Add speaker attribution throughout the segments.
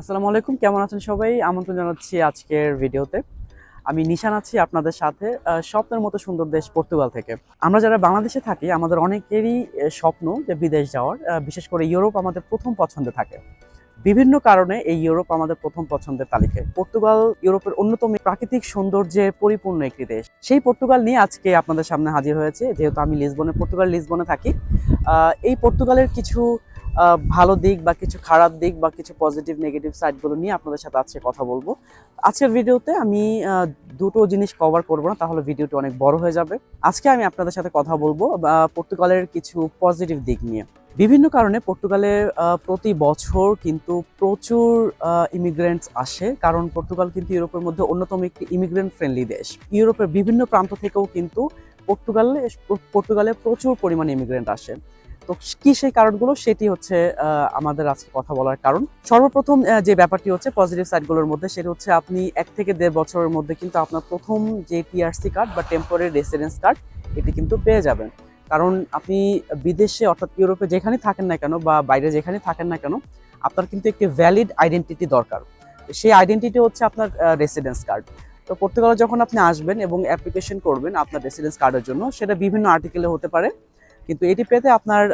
Speaker 1: আসসালামু আলাইকুম, কেমন আছেন সবাই? আমন্ত্রণ জানাচ্ছি আজকের ভিডিওতে। আমি নিশান আছি আপনাদের সাথে স্বপ্নের মতো সুন্দর দেশ পর্তুগাল থেকে। আমরা যারা বাংলাদেশে থাকি, আমাদের অনেকেরই স্বপ্ন যে বিদেশ যাওয়ার বিশেষ করে ইউরোপ আমাদের প্রথম পছন্দে থাকে। বিভিন্ন কারণে এই ইউরোপ আমাদের প্রথম পছন্দের তালিকায়। পর্তুগাল ইউরোপের অন্যতম প্রাকৃতিক সৌন্দর্যে পরিপূর্ণ একটি দেশ। সেই পর্তুগাল নিয়ে আজকে আপনাদের সামনে হাজির হয়েছে। যেহেতু আমি লিসবনে পর্তুগাল লিসবনে থাকি এই পর্তুগালের কিছু ভালো দিক বা কিছু খারাপ দিক বা কিছু পজিটিভ নেগেটিভ সাইডগুলো নিয়ে আপনাদের সাথে আজকে কথা বলব। আজকের ভিডিওতে আমি দুটো জিনিস কভার করব না, তাহলে ভিডিওটি অনেক বড় হয়ে যাবে। আজকে আমি আপনাদের সাথে কথা বলব পর্তুগালের কিছু পজিটিভ দিক নিয়ে। বিভিন্ন কারণে পর্তুগালে প্রতি বছর কিন্তু প্রচুর ইমিগ্রেন্টস আসে, কারণ পর্তুগাল কিন্তু ইউরোপের মধ্যে অন্যতম একটি ইমিগ্রেন্ট ফ্রেন্ডলি দেশ। ইউরোপের বিভিন্ন প্রান্ত থেকেও কিন্তু পর্তুগালে পর্তুগালে প্রচুর পরিমাণে ইমিগ্রেন্ট আসে। তো কি সেই কারণগুলো সেটি হচ্ছে আমাদের আজকে কথা বলার কারণ। সর্বপ্রথম যে ব্যাপারটি হচ্ছে পজিটিভ সাইডগুলোর মধ্যে, সেটা হচ্ছে আপনি এক থেকে দেড় বছরের মধ্যে কিন্তু আপনার প্রথম যে টিআরসি কার্ড বা টেম্পোরারি রেসিডেন্স কার্ড এটি কিন্তু পেয়ে যাবেন। কারণ আপনি বিদেশে অর্থাৎ ইউরোপে যেখানে থাকেন না কেন বা বাইরে যেখানে থাকেন না কেন, আপনার কিন্তু একটি ভ্যালিড আইডেন্টিটি দরকার। সেই আইডেন্টিটি হচ্ছে আপনার রেসিডেন্স কার্ড তো পর্তুগালে যখন আপনি আসবেন এবং অ্যাপ্লিকেশন করবেন আপনার রেসিডেন্স কার্ডের জন্য, সেটা বিভিন্ন আর্টিকেলে হতে পারে। কিন্তু এটি পেতে আপনার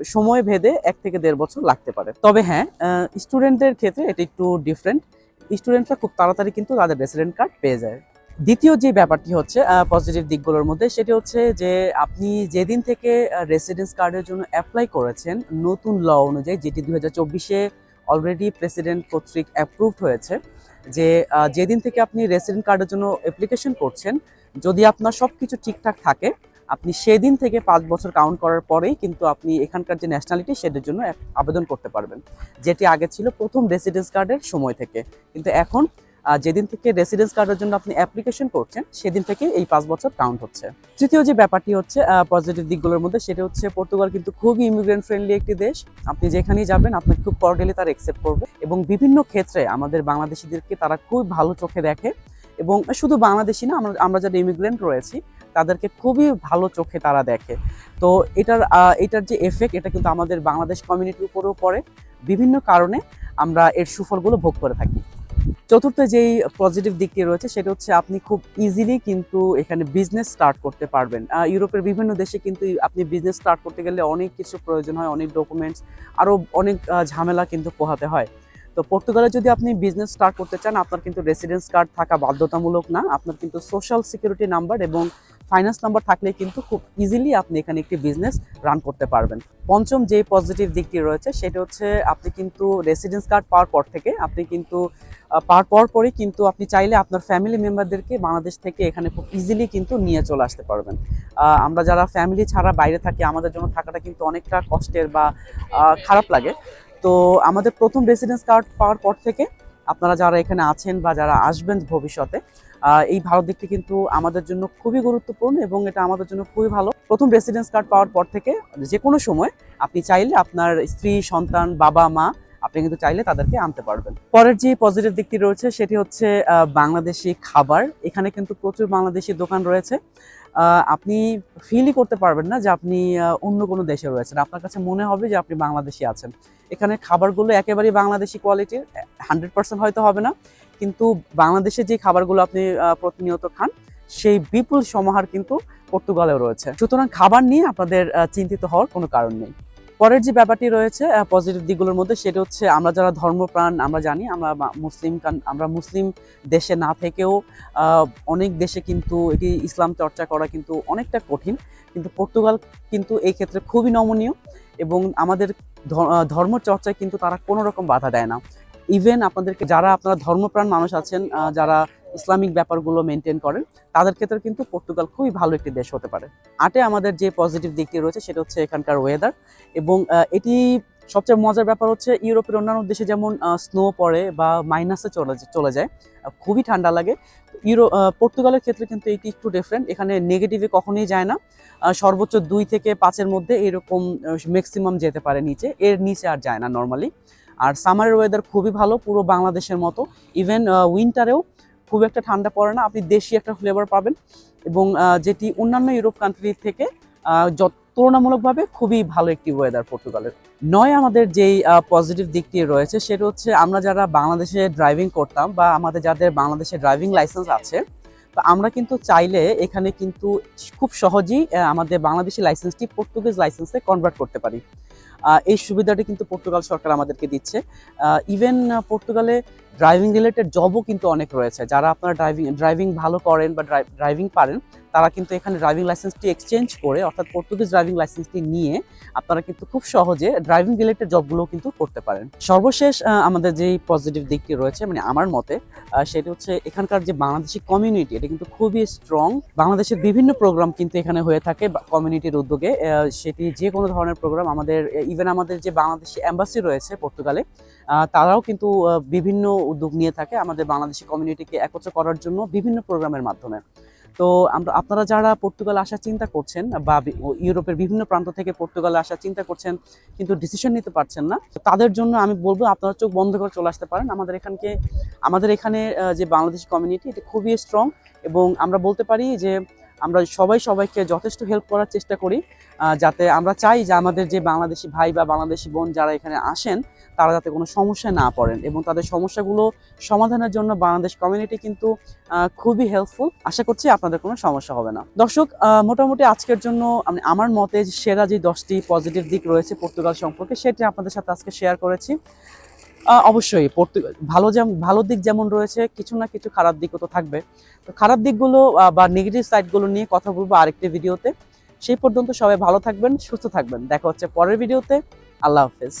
Speaker 1: সময় ভেদে এক থেকে দেড় বছর লাগতে পারে। তবে হ্যাঁ স্টুডেন্টদের ক্ষেত্রে এটি একটু ডিফারেন্ট স্টুডেন্টরা খুব তাড়াতাড়ি কিন্তু তাদের রেসিডেন্ট কার্ড পেয়ে যায়। দ্বিতীয় যে ব্যাপারটি হচ্ছে পজিটিভ দিকগুলোর মধ্যে, সেটি হচ্ছে যে আপনি যেদিন থেকে রেসিডেন্স কার্ডের জন্য অ্যাপ্লাই করেছেন, নতুন ল অনুযায়ী, যেটি দু হাজার চব্বিশে অলরেডি প্রেসিডেন্ট কর্তৃক অ্যাপ্রুভড হয়েছে, যে যেদিন থেকে আপনি রেসিডেন্ট কার্ডের জন্য অ্যাপ্লিকেশন করছেন, যদি আপনার সব কিছু ঠিকঠাক থাকে আপনি সেদিন থেকে পাঁচ বছর কাউন্ট করার পরেই কিন্তু আপনি এখানকার যে ন্যাশনালিটি সেটার জন্য আবেদন করতে পারবেন। যেটি আগে ছিল প্রথম রেসিডেন্স কার্ডের সময় থেকে। কিন্তু এখন যেদিন থেকে রেসিডেন্স কার্ডের জন্য আপনি অ্যাপ্লিকেশন করছেন, সেদিন থেকে এই পাঁচ বছর কাউন্ট হচ্ছে। তৃতীয় যে ব্যাপারটি হচ্ছে পজিটিভ দিকগুলোর মধ্যে, সেটা হচ্ছে পর্তুগাল কিন্তু খুবই ইমিগ্রেন্ট ফ্রেন্ডলি একটি দেশ। আপনি যেখানেই যাবেন, আপনাকে খুব কর্ডিয়ালি তারা একসেপ্ট করবে। এবং বিভিন্ন ক্ষেত্রে আমাদের বাংলাদেশিদেরকে তারা খুব ভালো চোখে দেখে। এবং শুধু বাংলাদেশি না, আমরা আমরা যারা ইমিগ্রেন্ট রয়েছি তাদেরকে খুবই ভালো চোখে তারা দেখে। তো এটার এটার যে এফেক্ট এটা কিন্তু আমাদের বাংলাদেশ কমিউনিটির উপরেও পড়ে। বিভিন্ন কারণে আমরা এর সুফলগুলো ভোগ করে থাকি। চতুর্থ যেই পজিটিভ দিকটি রয়েছে, সেটা হচ্ছে আপনি খুব ইজিলি কিন্তু এখানে বিজনেস স্টার্ট করতে পারবেন। ইউরোপের বিভিন্ন দেশে কিন্তু আপনি বিজনেস স্টার্ট করতে গেলে অনেক কিছু প্রয়োজন হয়, অনেক ডকুমেন্টস আরও অনেক ঝামেলা কিন্তু পোহাতে হয়। তো পর্তুগালে যদি আপনি বিজনেস স্টার্ট করতে চান, আপনার কিন্তু রেসিডেন্স কার্ড থাকা বাধ্যতামূলক না। আপনার কিন্তু সোশ্যাল সিকিউরিটি নাম্বার এবং ফাইন্যান্স নাম্বার থাকলে কিন্তু খুব ইজিলি আপনি এখানে একটি বিজনেস রান করতে পারবেন। পঞ্চম যে পজিটিভ দিকটি রয়েছে, সেটা হচ্ছে আপনি কিন্তু রেসিডেন্স কার্ড পাওয়ার পর থেকে আপনি কিন্তু পাওয়ার পর পরই কিন্তু আপনি চাইলে আপনার ফ্যামিলি মেম্বারদেরকে বাংলাদেশ থেকে এখানে খুব ইজিলি কিন্তু নিয়ে চলে আসতে পারবেন। আমরা যারা ফ্যামিলি ছাড়া বাইরে থাকি, আমাদের জন্য থাকাটা কিন্তু অনেকটা কষ্টের বা খারাপ লাগে। তো আমাদের প্রথম রেসিডেন্স কার্ড পাওয়ার পর থেকে আপনারা যারা এখানে আছেন বা যারা আসবেন ভবিষ্যতে এই ভারত দিকটি কিন্তু আমাদের জন্য খুবই গুরুত্বপূর্ণ এবং এটা আমাদের জন্য খুবই ভালো। প্রথম রেসিডেন্স কার্ড পাওয়ার পর থেকে যে কোনো সময় আপনি চাইলে আপনার স্ত্রী, সন্তান, বাবা, মা, আপনি কিন্তু চাইলে তাদেরকে আনতে পারবেন। পরের যে পজিটিভ দিকটি রয়েছে সেটি হচ্ছে বাংলাদেশি খাবার। এখানে কিন্তু প্রচুর বাংলাদেশি দোকান রয়েছে। আপনি ফিলই করতে পারবেন না যে আপনি অন্য কোনো দেশে রয়েছেন। আপনার কাছে মনে হবে যে আপনি বাংলাদেশি আছেন। এখানে খাবারগুলো একেবারেই বাংলাদেশি কোয়ালিটির হান্ড্রেড পার্সেন্ট হয়তো হবে না। কিন্তু বাংলাদেশে যে খাবারগুলো আপনি প্রতিনিয়ত খান, সেই বিপুল সমাহার কিন্তু পর্তুগালেও রয়েছে। সুতরাং খাবার নিয়ে আপনাদের চিন্তিত হওয়ার কোনো কারণ নেই। পরের যে ব্যাপারটি রয়েছে পজিটিভ দিকগুলোর মধ্যে সেটা হচ্ছে আমরা যারা ধর্মপ্রাণ, আমরা জানি আমরা মুসলিম আমরা মুসলিম দেশে না থেকেও অনেক দেশে কিন্তু এটি ইসলাম চর্চা করা কিন্তু অনেকটা কঠিন। কিন্তু পর্তুগাল কিন্তু এই ক্ষেত্রে খুবই নমনীয় এবং আমাদের ধর্ম চর্চায় কিন্তু তারা কোনো রকম বাধা দেয় না। ইভেন আপনাদেরকে যারা আপনারা ধর্মপ্রাণ মানুষ আছেন যারা ইসলামিক ব্যাপারগুলো মেনটেন করেন, তাদের ক্ষেত্রে কিন্তু পর্তুগাল খুবই ভালো একটি দেশ হতে পারে। আটে আমাদের যে পজিটিভ দিকটি রয়েছে সেটা হচ্ছে এখানকার ওয়েদার এবং এটি সবচেয়ে মজার ব্যাপার হচ্ছে ইউরোপের অন্যান্য দেশে যেমন স্নো পড়ে বা মাইনাসে চলে চলে যায় খুবই ঠান্ডা লাগে। ইউরো পর্তুগালের ক্ষেত্রে কিন্তু এটি একটু ডিফারেন্ট এখানে নেগেটিভে কখনোই যায় না। সর্বোচ্চ দুই থেকে পাঁচের মধ্যে এরকম ম্যাক্সিমাম যেতে পারে নিচে, এর নিচে আর যায় না নর্মালি আর সামারের ওয়েদার খুবই ভালো, পুরো বাংলাদেশের মতো। ইভেন উইন্টারেও খুব একটা ঠান্ডা পড়ে না, আপনি দেশি একটা ফ্লেভার পাবেন। এবং যেটি অন্যান্য ইউরোপ কান্ট্রি থেকে যত তুলনামূলকভাবে খুবই ভালো একটি ওয়েদার পর্তুগালের। নয়, আমাদের যেই পজিটিভ দিকটি রয়েছে, সেটা হচ্ছে আমরা যারা বাংলাদেশে ড্রাইভিং করতাম বা আমাদের যাদের বাংলাদেশে ড্রাইভিং লাইসেন্স আছে, তো আমরা কিন্তু চাইলে এখানে কিন্তু খুব সহজেই আমাদের বাংলাদেশি লাইসেন্সটি পর্তুগিজ লাইসেন্সে কনভার্ট করতে পারি। এই সুবিধাটি কিন্তু পর্তুগাল সরকার আমাদেরকে দিচ্ছে। ইভেন পর্তুগালে ড্রাইভিং রিলেটেড জবও কিন্তু অনেক রয়েছে। যারা আপনারা ড্রাইভিং ড্রাইভিং ভালো করেন বা ড্রাইভিং পারেন, তারা কিন্তু এখানে ড্রাইভিং লাইসেন্সটি এক্সচেঞ্জ করে, অর্থাৎ পর্তুগিজ ড্রাইভিং লাইসেন্সটি নিয়ে আপনারা কিন্তু খুব সহজে ড্রাইভিং রিলেটেড জবগুলো কিন্তু করতে পারেন। সর্বশেষ আমাদের যেই পজিটিভ দিকটি রয়েছে মানে আমার মতে সেটি হচ্ছে এখানকার যে বাংলাদেশি কমিউনিটি এটা কিন্তু খুবই স্ট্রং বাংলাদেশের বিভিন্ন প্রোগ্রাম কিন্তু এখানে হয়ে থাকে কমিউনিটির উদ্যোগে। সেটি যে কোনো ধরনের প্রোগ্রাম আমাদের ইভেন আমাদের যে বাংলাদেশি অ্যাম্বাসি রয়েছে পর্তুগালে তারাও কিন্তু বিভিন্ন উদ্যোগ নিয়ে থাকে আমাদের বাংলাদেশি কমিউনিটিকে একত্র করার জন্য বিভিন্ন প্রোগ্রামের মাধ্যমে। তো আমরা, আপনারা যারা পর্তুগাল আসার চিন্তা করছেন বা ইউরোপের বিভিন্ন প্রান্ত থেকে পর্তুগালে আসার চিন্তা করছেন কিন্তু ডিসিশন নিতে পারছেন না তাদের জন্য আমি বলব আপনারা চোখ বন্ধ করে চলে আসতে পারেন। আমাদের এখানকে, আমাদের এখানে যে বাংলাদেশি কমিউনিটি এটা খুবই স্ট্রং এবং আমরা বলতে পারি যে আমরা সবাই সবাইকে যথেষ্ট হেল্প করার চেষ্টা করি যাতে আমরা চাই যে আমাদের যে বাংলাদেশি ভাই বা বাংলাদেশি বোন যারা এখানে আসেন, তারা যাতে কোনো সমস্যায় না পড়েন এবং তাদের সমস্যাগুলো সমাধানের জন্য বাংলাদেশ কমিউনিটি কিন্তু খুবই হেল্পফুল আশা করছি আপনাদের কোনো সমস্যা হবে না। দর্শক মোটামুটি আজকের জন্য আমি আমার মতে সেরা যে দশটি পজিটিভ দিক রয়েছে পর্তুগাল সম্পর্কে, সেটি আপনাদের সাথে আজকে শেয়ার করেছি। অবশ্যই ভালো যেমন ভালো দিক যেমন রয়েছে, কিছু না কিছু খারাপ দিকও তো থাকবে। তো খারাপ দিকগুলো বা নেগেটিভ সাইডগুলো নিয়ে কথা বলব আরেকটি ভিডিওতে সেই পর্যন্ত সবাই ভালো থাকবেন, সুস্থ থাকবেন। দেখা হচ্ছে পরের ভিডিওতে আল্লাহ হাফেজ।